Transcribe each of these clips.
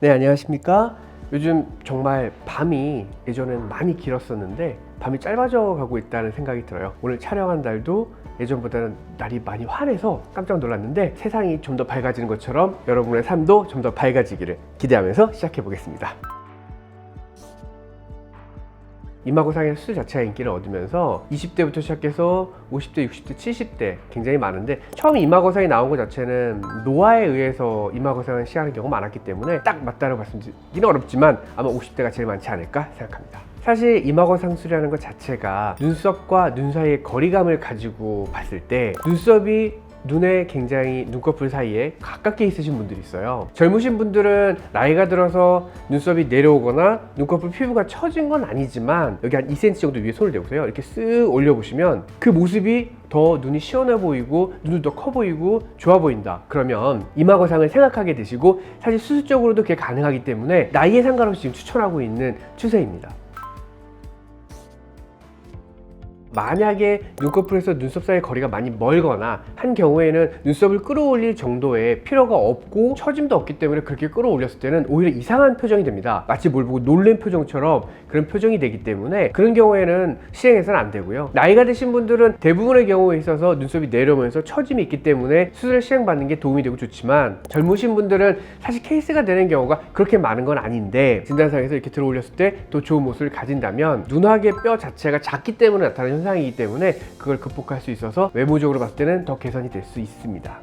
네, 안녕하십니까. 요즘 정말 밤이 예전엔 많이 길었었는데 밤이 짧아져 가고 있다는 생각이 들어요. 오늘 촬영한 날도 예전보다는 날이 많이 환해서 깜짝 놀랐는데 세상이 좀 더 밝아지는 것처럼 여러분의 삶도 좀 더 밝아지기를 기대하면서 시작해 보겠습니다. 이마고상의 수술 자체가 인기를 얻으면서 20대부터 시작해서 50대, 60대, 70대 굉장히 많은데 처음 이마고상이 나온 것 자체는 노화에 의해서 이마고상을 시작하는 경우가 많았기 때문에 딱 맞다고 말씀드리기는 어렵지만 아마 50대가 제일 많지 않을까 생각합니다. 사실 이마거상 수술이라는 것 자체가 눈썹과 눈 사이의 거리감을 가지고 봤을 때 눈썹이 눈에 굉장히 눈꺼풀 사이에 가깝게 있으신 분들이 있어요. 젊으신 분들은 나이가 들어서 눈썹이 내려오거나 눈꺼풀 피부가 처진 건 아니지만 여기 한 2cm 정도 위에 손을 대보세요. 이렇게 쓱 올려보시면 그 모습이 더 눈이 시원해 보이고 눈도 더 커 보이고 좋아 보인다. 그러면 이마거상을 생각하게 되시고 사실 수술적으로도 그게 가능하기 때문에 나이에 상관없이 지금 추천하고 있는 추세입니다. 만약에 눈꺼풀에서 눈썹 사이 거리가 많이 멀거나 한 경우에는 눈썹을 끌어올릴 정도의 필요가 없고 처짐도 없기 때문에 그렇게 끌어올렸을 때는 오히려 이상한 표정이 됩니다. 마치 뭘 보고 놀란 표정처럼 그런 표정이 되기 때문에 그런 경우에는 시행해서는 안 되고요. 나이가 드신 분들은 대부분의 경우에 있어서 눈썹이 내려오면서 처짐이 있기 때문에 수술을 시행받는 게 도움이 되고 좋지만 젊으신 분들은 사실 케이스가 되는 경우가 그렇게 많은 건 아닌데 진단상에서 이렇게 들어올렸을 때 더 좋은 모습을 가진다면 눈화계 뼈 자체가 작기 때문에 나타나는 현상이기 때문에 그걸 극복할 수 있어서 외모적으로 봤을 때는 더 개선이 될 수 있습니다.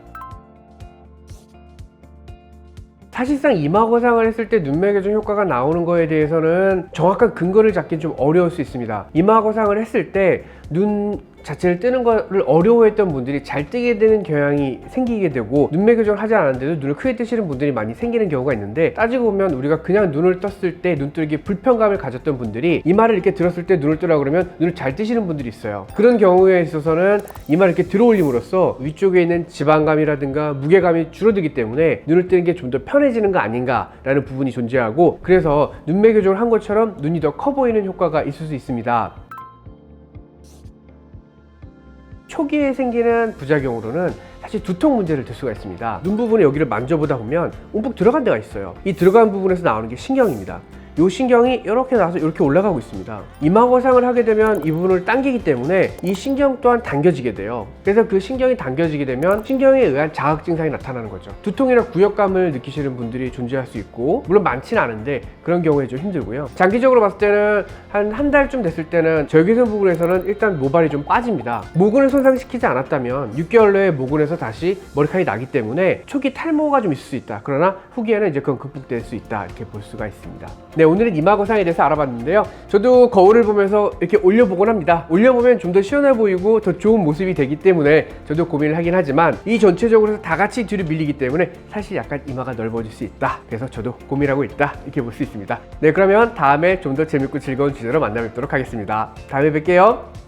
사실상 이마거상을 했을 때 눈매 교정 효과가 나오는 거에 대해서는 정확한 근거를 잡긴 좀 어려울 수 있습니다. 이마거상을 했을 때 눈 자체를 뜨는 거를 어려워했던 분들이 잘 뜨게 되는 경향이 생기게 되고 눈매 교정을 하지 않았는데도 눈을 크게 뜨시는 분들이 많이 생기는 경우가 있는데 따지고 보면 우리가 그냥 눈을 떴을 때 눈뜨기에 불편감을 가졌던 분들이 이마를 이렇게 들었을 때 눈을 뜨라 그러면 눈을 잘 뜨시는 분들이 있어요. 그런 경우에 있어서는 이마를 이렇게 들어올림으로써 위쪽에 있는 지방감이라든가 무게감이 줄어들기 때문에 눈을 뜨는 게 좀 더 편해지는 거 아닌가라는 부분이 존재하고 그래서 눈매 교정을 한 것처럼 눈이 더 커 보이는 효과가 있을 수 있습니다. 초기에 생기는 부작용으로는 사실 두통 문제를 들 수가 있습니다. 눈 부분에 여기를 만져보다 보면 움푹 들어간 데가 있어요. 이 들어간 부분에서 나오는 게 신경입니다. 이 신경이 이렇게 나와서 이렇게 올라가고 있습니다. 이마거상을 하게 되면 이 부분을 당기기 때문에 이 신경 또한 당겨지게 돼요. 그래서 그 신경이 당겨지게 되면 신경에 의한 자극 증상이 나타나는 거죠. 두통이나 구역감을 느끼시는 분들이 존재할 수 있고 물론 많지는 않은데 그런 경우에 좀 힘들고요. 장기적으로 봤을 때는 한 한 달쯤 됐을 때는 절개선 부분에서는 일단 모발이 좀 빠집니다. 모근을 손상시키지 않았다면 6개월 내에 모근에서 다시 머리카락이 나기 때문에 초기 탈모가 좀 있을 수 있다. 그러나 후기에는 이제 그건 극복될 수 있다. 이렇게 볼 수가 있습니다. 네, 오늘은 이마거상에 대해서 알아봤는데요. 저도 거울을 보면서 이렇게 올려보곤 합니다. 올려보면 좀 더 시원해 보이고 더 좋은 모습이 되기 때문에 저도 고민을 하긴 하지만 이 전체적으로 다 같이 뒤로 밀리기 때문에 사실 약간 이마가 넓어질 수 있다. 그래서 저도 고민하고 있다. 이렇게 볼 수 있습니다. 네, 그러면 다음에 좀 더 재밌고 즐거운 주제로 만나 뵙도록 하겠습니다. 다음에 뵐게요.